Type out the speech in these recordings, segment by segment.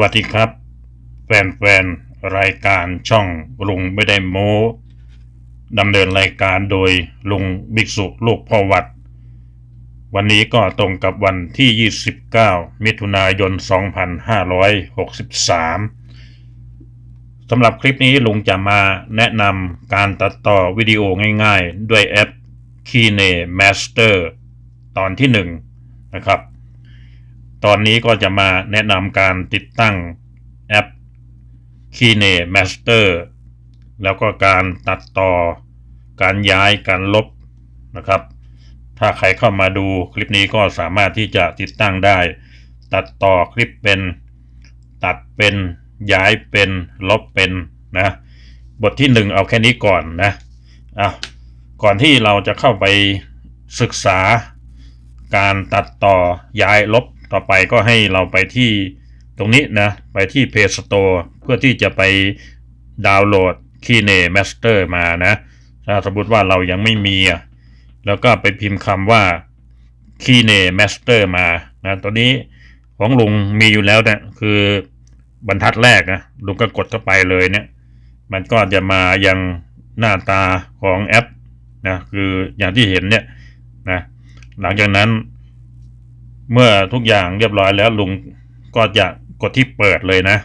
วัสดีครับ แฟนๆ รายการช่องลุงไม่ได้โม้ดำเนินรายการโดยลุงบิ๊กสุลูกพ่อวัด วันนี้ก็ตรงกับวันที่ 29 มิถุนายน 2563สำหรับคลิปนี้ลุงจะมาแนะนำการตัดต่อวิดีโอง่ายๆ ด้วยแอป Kine Master ตอนที่ 1 นะครับ ตอนนี้ก็จะมาแนะนำการติดตั้งแอป Kine Master แล้วก็การตัดต่อ การย้าย การลบนะครับ ถ้าใครเข้ามาดูคลิปนี้ก็สามารถที่จะติดตั้งได้ ตัดต่อคลิปเป็น ตัดเป็น ย้ายเป็น ลบเป็นนะ บทที่หนึ่งเอาแค่นี้ก่อนนะอะก่อนที่เราจะเข้าไปศึกษาการตัดต่อย้ายลบ ต่อไปก็ให้เราไปที่ตรงนี้นะไปที่ Play Store เพื่อที่จะไปดาวน์โหลด Kine Master มานะถ้าสมมติว่าเรายังไม่มี แล้วก็ไปพิมพ์คำว่า Kine Master มานะตัวนี้ของลุงมีอยู่แล้วนี่ยคือบรรทัดแรกนะลุงก็กดเข้าไปเลยเนี่ยมันก็จะมายังหน้าตาของแอปนะคืออย่างที่เห็นเนี่ยนะหลังจากนั้น เมื่อทุกอย่างเรียบร้อยแล้วลุงก็จะกดที่เปิดเลยนะ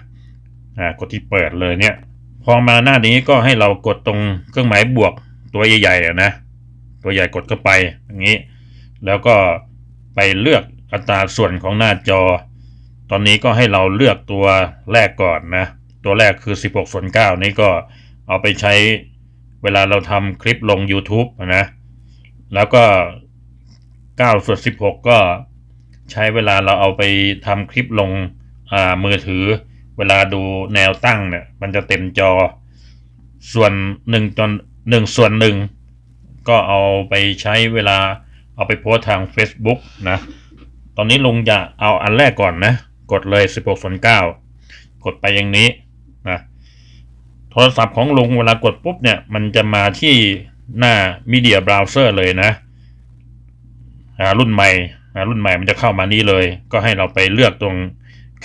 อ่ากดที่เปิดเลยเนี่ย พอมาหน้านี้ก็ให้เรากดตรงเครื่องหมายบวกตัวใหญ่ๆนะตัวใหญ่กดเข้าไปอย่างนี้ แล้วก็ไปเลือกอัตราส่วนของหน้าจอ ตอนนี้ก็ให้เราเลือกตัวแรกก่อนนะตัวแรกคือ 16ส่วน9นี้ก็เอาไปใช้เวลาเราทำคลิปลง YouTube นะ แล้วก็9ส่วน16 ก็ ใช้เวลาเราเอาไปทำคลิปลงอ่ามือถือ เวลาดูแนวตั้งเนี่ยมันจะเต็มจอ ส่วน1จน1ส่วนหนึ่งก็เอาไปใช้เวลาเอาไปโพสทาง Facebook นะ ตอนนี้ลุงจะเอาอันแรกก่อนนะ กดเลย 16ส่วน9กดไปอย่างนี้นะโทรศัพท์ของลุงเวลากดปุ๊บเนี่ย มันจะมาที่หน้า Media Browser เลยนะ รุ่นใหม่ รุ่นใหม่มันจะเข้ามานี้เลย ก็ให้เราไปเลือกตรง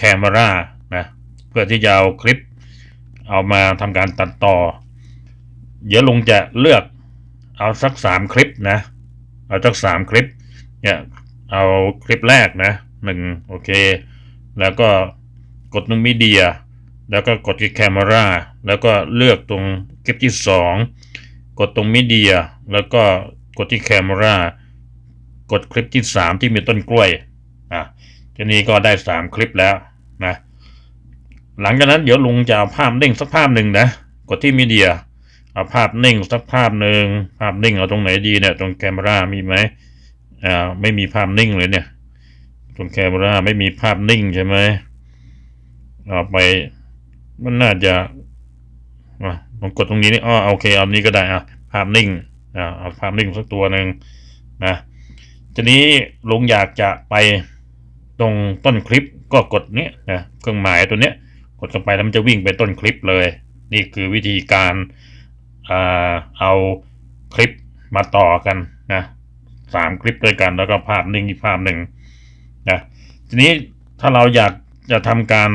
Camera นะเพื่อที่จะเอาคลิป เอามาทำการตัดต่อ เดี๋ยวลงจะเลือกเอาสักสามคลิปนะ เอาสักสามคลิปเนี่ยเอาคลิปแรกนะหนึ่งโอเค แล้วก็กดตรงมีเดียแล้วก็กดที่แคมราแล้วก็เลือกตรงคลิปที่สองกดตรงมีเดียแล้วก็กดที่แคมรา กดคลิปที่สามที่มีต้นกล้วยอะทีนี้ก็ได้สามคลิปแล้วนะหลังจากนั้นเดี๋ยวลุงจะเอาภาพนิ่งสักภาพหนึ่งนะกดที่มีเดียเอาภาพนิ่งสักภาพหนึ่งภาพนิ่งเอาตรงไหนดีเนี่ยตรงแคมรามีไหมอ่าไม่มีภาพนิ่งเลยเนี่ย ตรงแคมราไม่มีภาพนิ่งใช่ไหมเอาไปมันน่าจะอะผมกดตรงนี้นี่อ๋อโอเคเอานี้ก็ได้อะภาพนิ่งอ่าเอาภาพนิ่งสักตัวหนึ่งนะ ทีนี้ลุงอยากจะไปตรงต้นคลิปก็กดเนี้ยนะเครื่องหมายตัวเนี้ยกดเข้าไปแล้วมันจะวิ่งไปต้นคลิปเลย นี่คือวิธีการอาเอาคลิปมาต่อกันนะสามคลิปด้วยกันแล้วก็ภาพหนิ่งอีกภาพหนึ่งนะทีนี้ถ้าเราอยากจะทำการ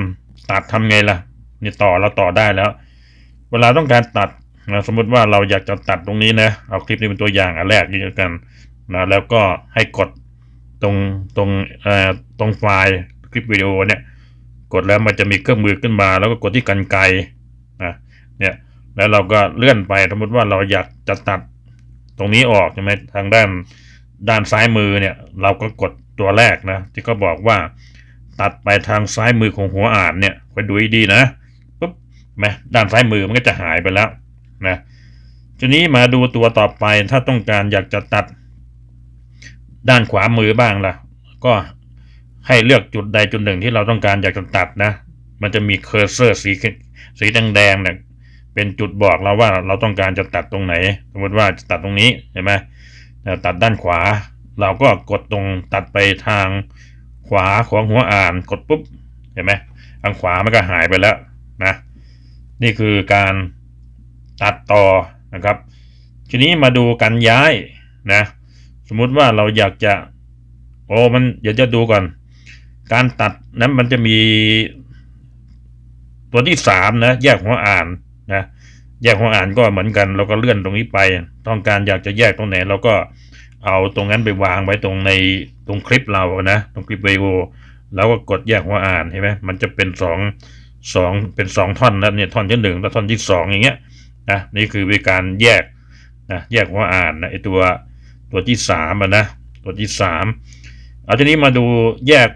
ตัดทำไงล่ะนี่ต่อเราต่อได้แล้ว เวลาต้องการตัดนะสมมติว่าเราอยากจะตัดตรงนี้นะเอาคลิปนี้เป็นตัวอย่างอันแรกนี่แล้วกัน นะแล้วก็ให้กดตรงตรงเอ่อตรงไฟล์คลิปวิดีโอเนี่ยกดแล้วมันจะมีเครื่องมือขึ้นมา แล้วก็กดที่กันไกรนะเนี่ยแล้วเราก็เลื่อนไปสมมติว่าเราอยากจะตัดตรงนี้ออกใช่ไหมทางด้านด้านซ้ายมือเนี่ยเราก็กดตัวแรกนะที่เขาบอกว่าตัดไปทางซ้ายมือของหัวอ่านเนี่ยไปดูให้ดีนะปุ๊บไหมด้านซ้ายมือมันก็จะหายไปแล้วนะทีนี้มาดูตัวต่อไปถ้าต้องการอยากจะตัด ด้านขวามือบ้างล่ะ ก็ให้เลือกจุดใดจุดหนึ่งที่เราต้องการอยากจะตัดนะ มันจะมีเคอร์เซอร์สีสีแดงๆเนี่ยเป็นจุดบอกเราว่าเราต้องการจะตัดตรงไหน สมมติว่าจะตัดตรงนี้เห็นไหมตัดด้านขวา เราก็กดตรงตัดไปทางขวาของหัวอ่านกดปุ๊บเห็นไหมทางขวามันก็หายไปแล้วนะนี่คือการตัดต่อนะครับ ทีนี้มาดูการย้ายนะ สมมุติว่าเราอยากจะโอ้มันเดี๋ยวจะดูก่อน การตัดนั้นมันจะมีตัวที่สามนะ แยกหัวอ่านนะแยกหัวอ่านก็เหมือนกัน เราก็เลื่อนตรงนี้ไป ต้องการอยากจะแยกตรงไหนเราก็เอาตรงนั้นไปวางไว้ตรงในตรงคลิปเรานะตรงคลิปวิดีโอแล้วก็กดแยกหัวอ่านเห็นไหมมันจะเป็นสองสองเป็นสองท่อนแล้วเนี่ยท่อนที่หนึ่งแล้วท่อนที่สองอย่างเงี้ยนะนี่คือวิธีการแยกนะแยกหัวอ่านนะไอตัว ตัวที่สามอะนะ ตัวที่สามเอาทีนี้มาดูแยก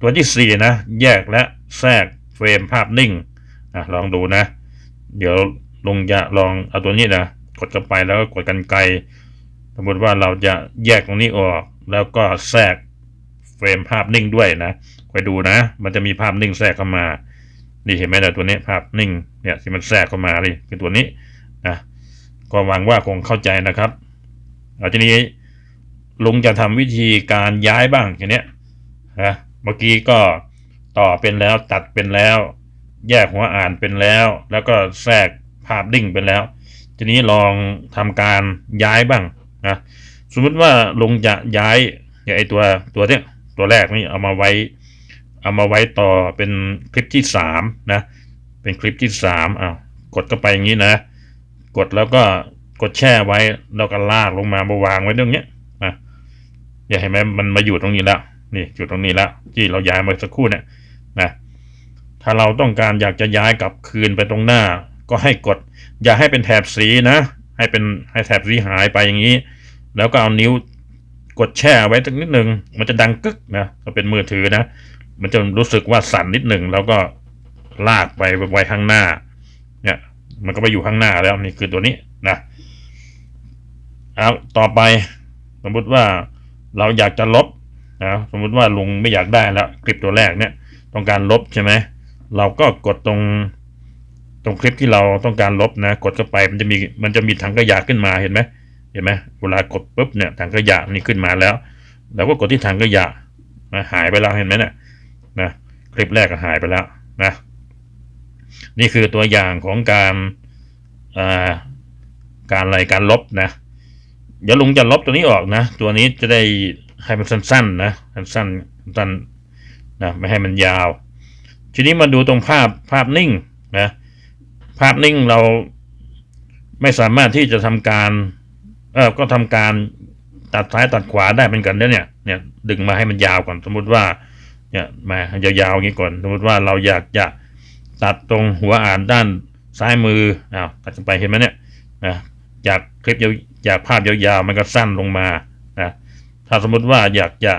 ตัวที่สี่นะ แยกและแทรกเฟรมภาพนิ่งอะลองดูนะ เดี๋ยวลงจะลองเอาตัวนี้นะกดเข้าไปแล้วก็กดกันไกลสมมติว่าเราจะแยกตรงนี้ออก แล้วก็แทรกเฟรมภาพนิ่งด้วยนะคอยดูนะ มันจะมีภาพนิ่งแทรกเข้ามา นี่เห็นไหมนะตัวนี้ภาพนิ่งเนี่ยที่มันแทรกเข้ามาเลยคือตัวนี้นะก็หวังว่าคงเข้าใจนะครับ อาทีนี้ลุงจะทำวิธีการย้ายบ้างอย่างเนี้ยนะเมื่อกี้ก็ต่อเป็นแล้วตัดเป็นแล้ว แยกหัวอ่านเป็นแล้ว แล้วก็แทรกภาพดิ่งเป็นแล้ว ทีนี้ลองทำการย้ายบ้างนะสมมติว่าลุงจะย้ายอย่างไอตัวตัวเนี้ยตัวแรกนี่เอามาไว้ เอามาไว้ต่อเป็นคลิปที่สามนะเป็นคลิปที่สามอ้าวกดเข้าไปอย่างนี้นะ กดแล้วก็ กดแช่ไว้แล้วก็ลากลงมามาวางไว้ตรงเนี้ยนะอย่าเห็นไหมมันมาอยู่ตรงนี้แล้วนี่อยู่ตรงนี้แล้วที่เราย้ายมาสักครู่เนี่ยนะถ้าเราต้องการอยากจะย้ายกลับคืนไปตรงหน้า ก็ให้กด อย่าให้เป็นแถบสีนะ ให้เป็นให้แถบสีหายไปอย่างนี้ แล้วก็เอานิ้วกดแช่ไว้สักนิดหนึ่งมันจะดังกึกนะถ้าเป็นมือถือนะ มันจะรู้สึกว่าสั่นนิดหนึ่งแล้วก็ลากไปไว้ข้างหน้า เนี่ย มันก็ไปอยู่ข้างหน้าแล้วนี่คือตัวนี้นะ เอาต่อไปสมมุติว่าเราอยากจะลบนะสมมุติว่าลุงไม่อยากได้แล้วคลิปตัวแรกเนี่ยต้องการลบใช่ไหมเราก็กดตรงตรงคลิปที่เราต้องการลบนะ กดเข้าไปมันจะมีมันจะมีถังขยะขึ้นมาเห็นไหมเห็นไหมเวลากดปุ๊บเนี่ยถังขยะนี่ขึ้นมาแล้วเราก็กดที่ถังขยะนะหายไปแล้วเห็นไหมเนี่ยนะคลิปแรกก็หายไปแล้วนะนี่คือตัวอย่างของการอ่าการอะไรการลบนะ เดี๋ยวลุงจะลบตัวนี้ออกนะ ตัวนี้จะได้ให้มันสั้นๆนะสั้นๆสั้นนะไม่ให้มันยาว ทีนี้มาดูตรงภาพภาพนิ่งนะภาพนิ่งเราไม่สามารถที่จะทำการเออก็ทำการตัดซ้ายตัดขวาได้เป็นกันเนี่ยเนี่ยดึงมาให้มันยาวก่อนสมมุติว่าเนี่ยมายาวๆอย่างนี้ก่อนสมมติว่าเราอยากจะตัดตรงหัวอ่านด้านซ้ายมืออ้าวตัดไปเห็นไหมเนี่ยนะจากคลิปยาว จากภาพยาวๆมันก็สั้นลงมานะถ้าสมมติว่าอยากจะ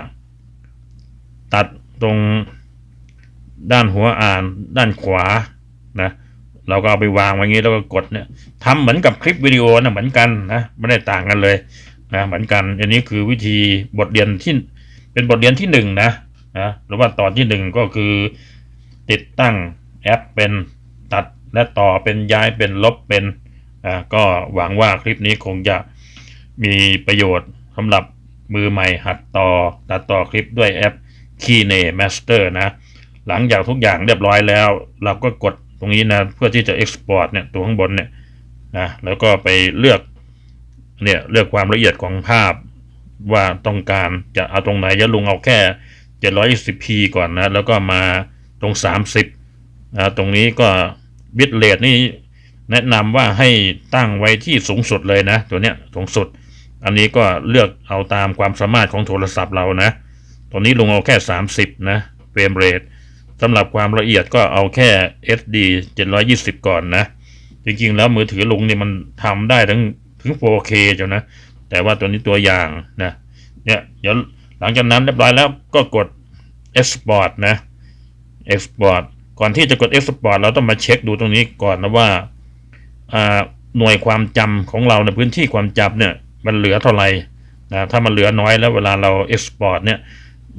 ตัดตรงด้านหัวอ่านด้านขวานะเราก็เอาไปวางไว้งี้แล้วก็กดเนี่ยทำเหมือนกับคลิปวิดีโอนะเหมือนกันนะไม่ได้ต่างกันเลยนะเหมือนกัน อันนี้คือวิธีบทเรียนที่เป็นบทเรียนที่หนึ่งนะนะหรือว่าตอนที่หนึ่งก็คือ ติดตั้งแอปเป็นตัดและต่อเป็นย้ายเป็นลบเป็นอ่าก็หวังว่าคลิปนี้คงจะ มีประโยชน์สำหรับมือใหม่หัดต่อตัดต่อคลิปด้วยแอป Keyne Master นะ หลังจากทุกอย่างเรียบร้อยแล้ว เราก็กดตรงนี้นะ เพื่อที่จะ Export เนี่ยตัวข้างบนเนี่ยนะแล้วก็ไปเลือกเนี่ยเลือกความละเอียดของภาพว่าต้องการจะเอาตรงไหนจะลุงเอาแค่ 720p ก่อนนะ แล้วก็มาตรง 30นะตรงนี้ก็บิตเรทนี่แนะนำว่าให้ตั้งไว้ที่สูงสุดเลยนะ ตัวเนี้ยสูงสุด อันนี้ก็เลือกเอาตามความสามารถของโทรศัพท์เรานะตัวนี้ลุงเอาแค่ 30 นะเฟรมเรทสำหรับความละเอียดก็เอาแค่ SD 720 ก่อนนะ จริงๆ แล้วมือถือลุงนี่มันทำได้ถึงถึง 4K เจ้านะ แต่ว่าตัวนี้ตัวอย่างนะ เนี่ย เดี๋ยวหลังจากนั้นเรียบร้อยแล้วก็กด Export นะ Export ก่อนที่จะกด Export เราต้องมาเช็คดูตรงนี้ก่อนนะว่าอ่าหน่วยความจำของเราในพื้นที่ความจำเนี่ย มันเหลือเท่าไหร่นะถ้ามันเหลือน้อยแล้วเวลาเรา Export เนี่ย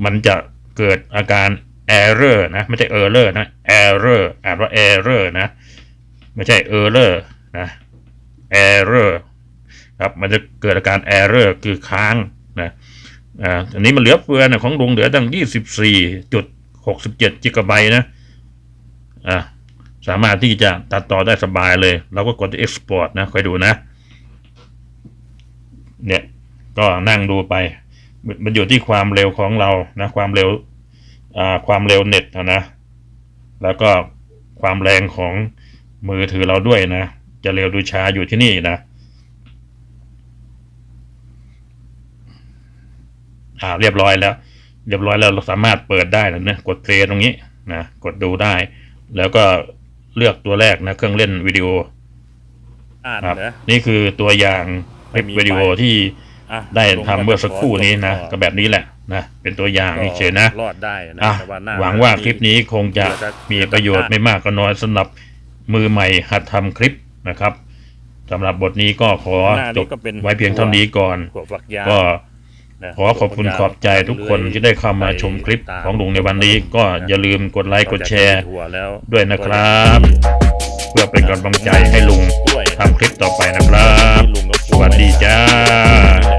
มันจะเกิดอาการ error นะไม่ใช่ error นะ error อ่านว่า error นะไม่ใช่ error นะ error ครับมันจะเกิดอาการ error คือค้างนะอ่าอันนี้มันเหลือเฟือนะของลุงเหลือตั้ง 24.67กิกะไบต์นะอ่าสามารถที่จะตัดต่อได้สบายเลย เราก็กดที่ export นะคอยดูนะ เนี่ยก็นั่งดูไป มันอยู่ที่ความเร็วของเรานะความเร็วอ่าความเร็วเน็ตนะแล้วก็ความแรงของมือถือเราด้วยนะ จะเร็วดูช้าอยู่ที่นี่นะอ่าเรียบร้อยแล้ว เรียบร้อยแล้วเราสามารถเปิดได้แล้วนะกดเพลย์ตรงนี้นะกดดูได้ แล้วก็เลือกตัวแรกนะ เครื่องเล่นวิดีโออ่านครับนะนี่คือตัวอย่างค ลิปไม่มีวิดีโอไฟที่อะได้ลงทำเมื่อสักครู่นี้นะก็ก็แบบนี้แหละนะเป็นตัวอย่างเฉยๆนะรอดได้นะอะแต่ว่าน้หวังว่าคลิปนี้คงจะเดี๋ยวจะมีประโยชน์ไม่มากก็น้อยสำหรับมือใหม่หัดทำคลิปนะครับสำหรับบทนี้ก็ขอหน้าจนี้บก็เป็นไว้เพียงเท่านี้ก่อนหัวฝักยาวก็นะขอขอบคุณขอบใจทุกคนที่ได้เข้ามาชมคลิปของลุงในวันนี้ ก็อย่าลืมกดไลค์กดแชร์ถั่วแล้วด้วยนะครับ เพื่อเป็นกำลังใจให้ลุงกล้วยทำคลิปต่อไปนะครับ วัสดีจ้า